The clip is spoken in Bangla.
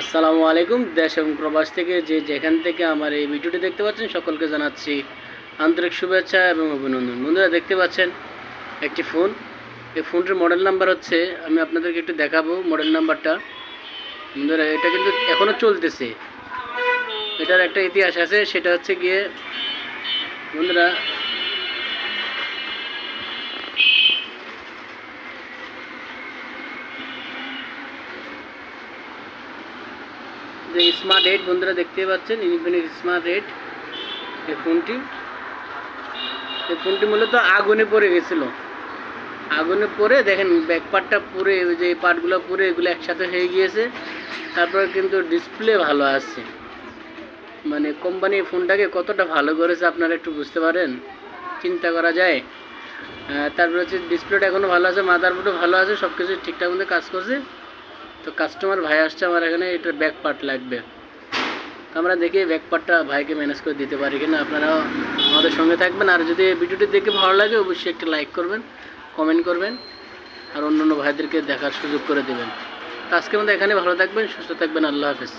আসসালামু আলাইকুম, দেশ এবং প্রবাস থেকে যে যেখান থেকে আমার এই ভিডিওটি দেখতে পাচ্ছেন, সকলকে জানাচ্ছি আন্তরিক শুভেচ্ছা এবং অভিনন্দন। বন্ধুরা, দেখতে পাচ্ছেন একটি ফোন। এই ফোনটির মডেল নাম্বার হচ্ছে, আমি আপনাদেরকে একটু দেখাবো মডেল নাম্বারটা বন্ধুরা, এটা কিন্তু এখনও চলতেছে। এটার একটা ইতিহাস আছে, সেটা হচ্ছে গিয়ে, বন্ধুরা যে স্মার্ট এইট বন্ধুরা দেখতে পাচ্ছেন ইনফিনিক্স স্মার্ট এইট এই ফোনটি। এই ফোনটি মূলত আগুনে পড়ে গেছিল। আগুনে পড়ে, দেখেন ব্যাক পার্টটা পুরে ওই যে পার্টগুলো পুরে এগুলো একসাথে হয়ে গিয়েছে। তারপরে কিন্তু ডিসপ্লে ভালো আছে। মানে কোম্পানি ফোনটাকে কতটা ভালো করেছে আপনারা একটু বুঝতে পারেন? চিন্তা করা যায়। তারপরে হচ্ছে ডিসপ্লেটা এখনও ভালো আছে মাদারবোর্ডও ভালো আছে সব কিছু ঠিকঠাক মতো কাজ করছে। তো কাস্টমার ভাই আসছে আমার এখানে এটার ব্যাক পার্ট লাগবে। তো আমরা দেখি ব্যাক পার্টটা ভাইকে ম্যানেজ করে দিতে পারি কিনা। আপনারাও আমাদের সঙ্গে থাকবেন। আর যদি ভিডিওটি দেখে ভালো লাগে, অবশ্যই একটা লাইক করবেন কমেন্ট করবেন, আর অন্য অন্য ভাইদেরকে দেখার সুযোগ করে দেবেন। তো আজকের মধ্যে এখানে ভালো থাকবেন, সুস্থ থাকবেন, আল্লাহ হাফেজ।